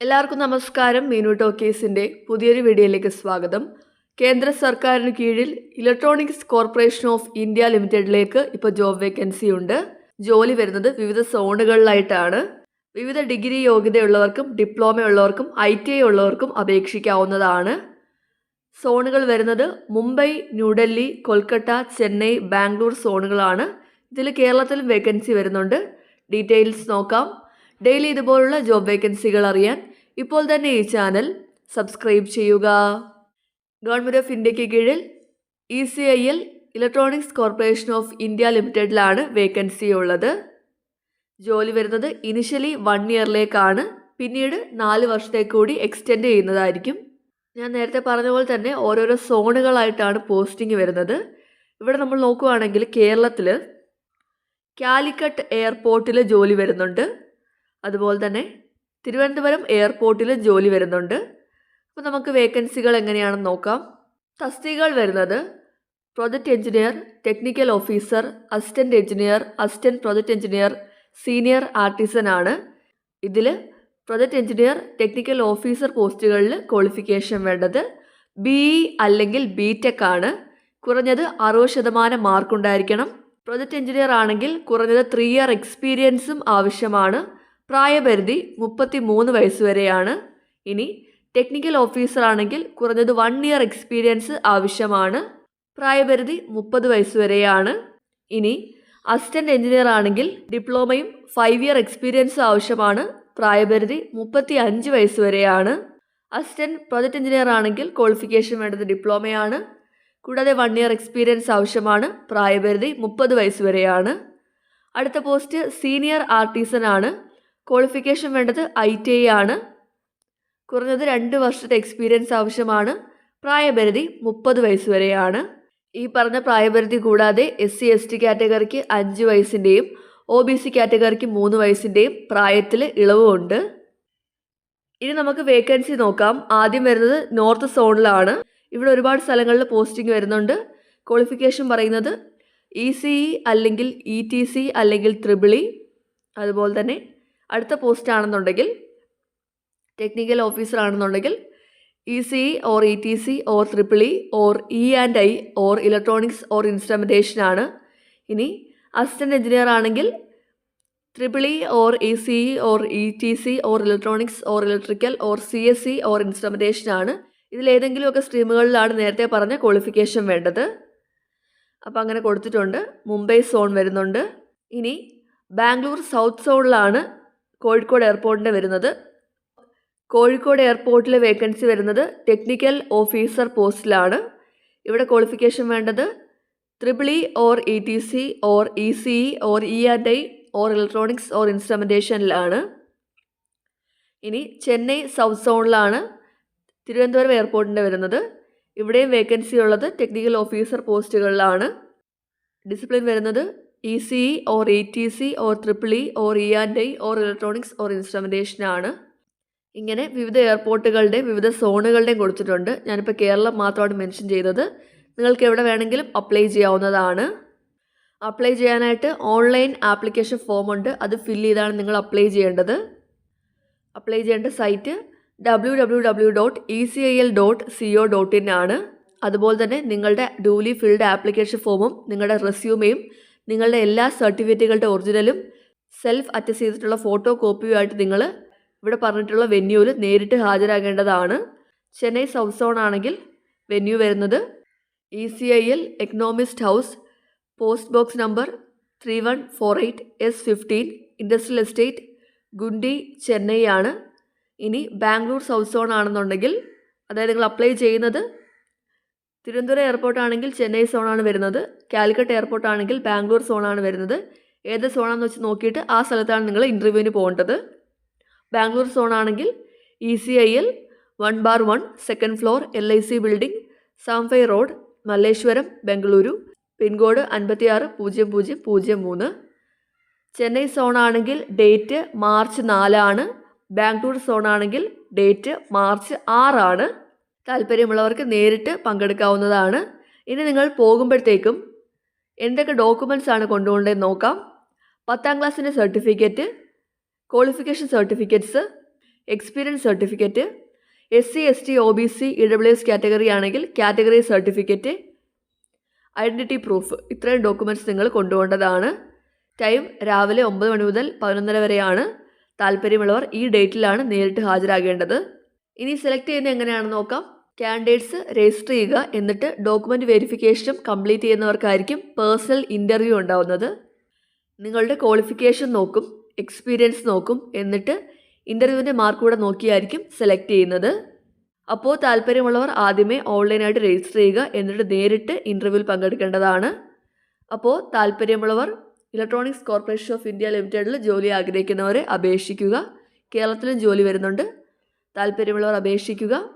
എല്ലാവർക്കും നമസ്കാരം. മീനു ടോക്കീസിന്റെ പുതിയൊരു വീഡിയോയിലേക്ക് സ്വാഗതം. കേന്ദ്ര സർക്കാരിന് കീഴിൽ ഇലക്ട്രോണിക്സ് കോർപ്പറേഷൻ ഓഫ് ഇന്ത്യ ലിമിറ്റഡിലേക്ക് ഇപ്പോൾ ജോബ് വേക്കൻസി ഉണ്ട്. ജോലി വരുന്നത് വിവിധ സോണുകളിലായിട്ടാണ്. വിവിധ ഡിഗ്രി യോഗ്യതയുള്ളവർക്കും ഡിപ്ലോമ ഉള്ളവർക്കും ഐ ടി ഐ ഉള്ളവർക്കും അപേക്ഷിക്കാവുന്നതാണ്. സോണുകൾ വരുന്നത് മുംബൈ ന്യൂഡൽഹി കൊൽക്കത്ത ചെന്നൈ ബാംഗ്ലൂർ സോണുകളാണ്. ഇതിൽ കേരളത്തിലും വേക്കൻസി വരുന്നുണ്ട്. ഡീറ്റെയിൽസ് നോക്കാം. ഡെയിലി ഇതുപോലുള്ള ജോബ് വേക്കൻസികൾ അറിയാൻ ഇപ്പോൾ തന്നെ ഈ ചാനൽ സബ്സ്ക്രൈബ് ചെയ്യുക. ഗവൺമെന്റ് ഓഫ് ഇന്ത്യയ്ക്ക് കീഴിൽ E C I L electronics corporation of India ലിമിറ്റഡിലാണ് vacancy ഉള്ളത്. ജോലി വരുന്നത് ഇനിഷ്യലി വൺ ഇയറിലേക്കാണ്. പിന്നീട് നാല് വർഷത്തേക്ക് കൂടി എക്സ്റ്റെൻഡ് ചെയ്യുന്നതായിരിക്കും. ഞാൻ നേരത്തെ പറഞ്ഞ പോലെ തന്നെ ഓരോരോ സോണുകളായിട്ടാണ് പോസ്റ്റിംഗ് വരുന്നത്. ഇവിടെ നമ്മൾ നോക്കുകയാണെങ്കിൽ കേരളത്തിൽ കാലിക്കട്ട് എയർപോർട്ടിൽ ജോലി വരുന്നുണ്ട്. അതുപോലെ തന്നെ തിരുവനന്തപുരം എയർപോർട്ടിൽ ജോലി വരുന്നുണ്ട്. അപ്പോൾ നമുക്ക് വേക്കൻസികൾ എങ്ങനെയാണെന്ന് നോക്കാം. തസ്തികകൾ വരുന്നത് project engineer technical officer assistant engineer assistant project engineer senior artisan ആണ്. ഇതിൽ പ്രൊജക്റ്റ് എഞ്ചിനീയർ ടെക്നിക്കൽ ഓഫീസർ പോസ്റ്റുകളിൽ ക്വാളിഫിക്കേഷൻ വേണ്ടത് ബി ഇ അല്ലെങ്കിൽ ബി ടെക് ആണ്. കുറഞ്ഞത് അറുപത് ശതമാനം മാർക്ക് ഉണ്ടായിരിക്കണം. എഞ്ചിനീയർ ആണെങ്കിൽ കുറഞ്ഞത് ത്രീ ഇയർ എക്സ്പീരിയൻസും ആവശ്യമാണ്. പ്രായപരിധി മുപ്പത്തി മൂന്ന് വയസ്സ് വരെയാണ് ഇനി ടെക്നിക്കൽ ഓഫീസർ ആണെങ്കിൽ കുറഞ്ഞത് വൺ ഇയർ എക്സ്പീരിയൻസ് ആവശ്യമാണ്. പ്രായപരിധി മുപ്പത് വയസ്സ് വരെയാണ് ഇനി അസിസ്റ്റന്റ് എഞ്ചിനീയർ ആണെങ്കിൽ ഡിപ്ലോമയും ഫൈവ് ഇയർ എക്സ്പീരിയൻസും ആവശ്യമാണ്. പ്രായപരിധി മുപ്പത്തി അഞ്ച് വയസ്സ് വരെയാണ് അസിസ്റ്റന്റ് പ്രൊജക്ട് എഞ്ചിനീയർ ആണെങ്കിൽ ക്വാളിഫിക്കേഷൻ വേണ്ടത് ഡിപ്ലോമയാണ് കൂടാതെ വൺ ഇയർ എക്സ്പീരിയൻസ് ആവശ്യമാണ്. പ്രായപരിധി മുപ്പത് വയസ്സ് വരെയാണ് അടുത്ത പോസ്റ്റ് സീനിയർ ആർട്ടിസൻ ആണ്. ക്വാളിഫിക്കേഷൻ വേണ്ടത് ഐ ടി ഐ ആണ്. കുറഞ്ഞത് രണ്ട് വർഷത്തെ എക്സ്പീരിയൻസ് ആവശ്യമാണ്. പ്രായപരിധി മുപ്പത് വയസ്സ് വരെയാണ്. ഈ പറഞ്ഞ പ്രായപരിധി കൂടാതെ എസ് സി എസ് ടി കാറ്റഗറിക്ക് അഞ്ച് വയസ്സിന്റെയും ഒ ബി സി കാറ്റഗറിക്ക് മൂന്ന് വയസ്സിന്റെയും പ്രായത്തിൽ ഇളവുമുണ്ട് ഇനി നമുക്ക് വേക്കൻസി നോക്കാം. ആദ്യം വരുന്നത് നോർത്ത് സോണിലാണ് ഇവിടെ ഒരുപാട് സ്ഥലങ്ങളിൽ പോസ്റ്റിംഗ് വരുന്നുണ്ട്. ക്വാളിഫിക്കേഷൻ പറയുന്നത് ഇ സി ഇ അല്ലെങ്കിൽ ഇ ടി സി അല്ലെങ്കിൽ ത്രിബിളി അതുപോലെ തന്നെ അടുത്ത പോസ്റ്റ് ആണെന്നുണ്ടെങ്കിൽ ടെക്നിക്കൽ ഓഫീസർ ആണെന്നുണ്ടെങ്കിൽ E C or E T C or triple E or E and I or electronics or instrumentation ആണ്. ഇനി അസിസ്റ്റന്റ് എഞ്ചിനീയർ ആണെങ്കിൽ triple E or E C or E T C or electronics or electrical or C S C or instrumentation ആണ്. ഇതിലേതെങ്കിലുമൊക്കെ സ്ട്രീമുകളിലാണ് നേരത്തെ പറഞ്ഞ qualification വേണ്ടത്. അപ്പോൾ അങ്ങനെ കൊടുത്തിട്ടുണ്ട്. മുംബൈ സോൺ വരുന്നുണ്ട്. ഇനി ബാംഗ്ലൂർ സൗത്ത് സോണിലാണ് കോഴിക്കോട് എയർപോർട്ടിന്റെ വരുന്നത്. കോഴിക്കോട് എയർപോർട്ടിലെ വേക്കൻസി വരുന്നത് ടെക്നിക്കൽ ഓഫീസർ പോസ്റ്റിലാണ്. ഇവിടെ ക്വാളിഫിക്കേഷൻ വേണ്ടത് triple E or E T C or E C E or E and I or electronics or ഇൻസ്ട്രുമെന്റേഷനിലാണ് ഇനി ചെന്നൈ സൗത്ത് സോണിലാണ് തിരുവനന്തപുരം എയർപോർട്ടിന്റെ വരുന്നത്. ഇവിടെയും വേക്കൻസി ഉള്ളത് ടെക്നിക്കൽ ഓഫീസർ പോസ്റ്റുകളിലാണ്. ഡിസിപ്ലിൻ വരുന്നത് E C E or E T C or triple E or E and I or electronics or instrumentation ആണ്. ഇങ്ങനെ വിവിധ എയർപോർട്ടുകളുടെയും വിവിധ സോണുകളുടെയും കൊടുത്തിട്ടുണ്ട്. ഞാനിപ്പോൾ കേരളം മാത്രമാണ് മെൻഷൻ ചെയ്തത്. നിങ്ങൾക്ക് എവിടെ വേണമെങ്കിലും അപ്ലൈ ചെയ്യാവുന്നതാണ്. അപ്ലൈ ചെയ്യാനായിട്ട് ഓൺലൈൻ ആപ്ലിക്കേഷൻ ഫോം ഉണ്ട്. അത് ഫില്ല് ചെയ്താണ് നിങ്ങൾ അപ്ലൈ ചെയ്യേണ്ടത്. അപ്ലൈ ചെയ്യേണ്ട site W W W dot E C I L dot C O dot in ആണ്. അതുപോലെ തന്നെ നിങ്ങളുടെ ഡ്യൂലി ഫിൽഡ് ആപ്ലിക്കേഷൻ ഫോമും നിങ്ങളുടെ റെസ്യൂമെയും നിങ്ങളുടെ എല്ലാ സർട്ടിഫിക്കറ്റുകളുടെ ഒറിജിനലും സെൽഫ് അറ്റസ്റ്റ് ചെയ്തിട്ടുള്ള ഫോട്ടോ കോപ്പിയുമായിട്ട് നിങ്ങൾ ഇവിടെ പറഞ്ഞിട്ടുള്ള വെന്യൂവിൽ നേരിട്ട് ഹാജരാകേണ്ടതാണ്. ചെന്നൈ സൗത്ത് സോൺ ആണെങ്കിൽ വെന്യൂ വരുന്നത് E C I L economist house post box number three one four eight S fifteen industrial estate Guindy Chennai ആണ്. ഇനി ബാംഗ്ലൂർ സൗത്ത് സോൺ ആണെന്നുണ്ടെങ്കിൽ അതായത് നിങ്ങൾ അപ്ലൈ ചെയ്യുന്നത് തിരുവനന്തപുരം എയർപോർട്ട് ആണെങ്കിൽ ചെന്നൈ സോണാണ് വരുന്നത് കാലിക്കട്ട് എയർപോർട്ട് ആണെങ്കിൽ ബാംഗ്ലൂർ സോണാണ് വരുന്നത്. ഏത് സോണാണെന്ന് വെച്ച് നോക്കിയിട്ട് ആ സ്ഥലത്താണ് നിങ്ങൾ ഇന്റർവ്യൂവിന് പോകേണ്ടത്. Bangalore സോണാണെങ്കിൽ E C I L one bar one second floor L I C building Sampige road Malleshwaram Bengaluru pincode അൻപത്തിയാറ് പൂജ്യം പൂജ്യം പൂജ്യം മൂന്ന്. ചെന്നൈ സോണാണെങ്കിൽ ഡേറ്റ് മാർച്ച് നാലാണ് ബാംഗ്ലൂർ സോണാണെങ്കിൽ ഡേറ്റ് മാർച്ച് ആറാണ്. താല്പര്യമുള്ളവർക്ക് നേരിട്ട് പങ്കെടുക്കാവുന്നതാണ്. ഇനി നിങ്ങൾ പോകുമ്പോഴത്തേക്കും എന്തൊക്കെ ഡോക്യുമെന്റ്സ് ആണ് കൊണ്ടുപോകേണ്ടതെന്ന് നോക്കാം. പത്താം ക്ലാസ്സിന്റെ certificate qualification certificates experience certificate S C S T O B C E W S category ആണെങ്കിൽ കാറ്റഗറി സർട്ടിഫിക്കറ്റ് ഐഡന്റിറ്റി പ്രൂഫ് ഇത്രയും ഡോക്യുമെന്റ്സ് നിങ്ങൾ കൊണ്ടുപോകേണ്ടതാണ്. ടൈം രാവിലെ ഒമ്പത് മണി മുതൽ പതിനൊന്നര വരെയാണ്. താല്പര്യമുള്ളവർ ഈ ഡേറ്റിലാണ് നേരിട്ട് ഹാജരാകേണ്ടത്. ഇനി സെലക്ട് ചെയ്യുന്നത് എങ്ങനെയാണെന്ന് നോക്കാം. കാൻഡിഡേറ്റ്സ് രജിസ്റ്റർ ചെയ്യുക എന്നിട്ട് ഡോക്യുമെന്റ് വെരിഫിക്കേഷനും കംപ്ലീറ്റ് ചെയ്യുന്നവർക്കായിരിക്കും പേഴ്സണൽ ഇന്റർവ്യൂ ഉണ്ടാവുന്നത്. നിങ്ങളുടെ ക്വാളിഫിക്കേഷൻ നോക്കും എക്സ്പീരിയൻസ് നോക്കും എന്നിട്ട് ഇന്റർവ്യൂവിന്റെ മാർക്ക് കൂടെ നോക്കിയായിരിക്കും സെലക്ട് ചെയ്യുന്നത്. അപ്പോൾ താല്പര്യമുള്ളവർ ആദ്യമേ ഓൺലൈനായിട്ട് രജിസ്റ്റർ ചെയ്യുക എന്നിട്ട് നേരിട്ട് ഇന്റർവ്യൂവിൽ പങ്കെടുക്കേണ്ടതാണ്. അപ്പോൾ താല്പര്യമുള്ളവർ ഇലക്ട്രോണിക്സ് കോർപ്പറേഷൻ ഓഫ് ഇന്ത്യ ലിമിറ്റഡിൽ ജോലി ആഗ്രഹിക്കുന്നവരെ അപേക്ഷിക്കുക. കേരളത്തിലും ജോലി വരുന്നുണ്ട്. താല്പര്യമുള്ളവർ അപേക്ഷിക്കുക.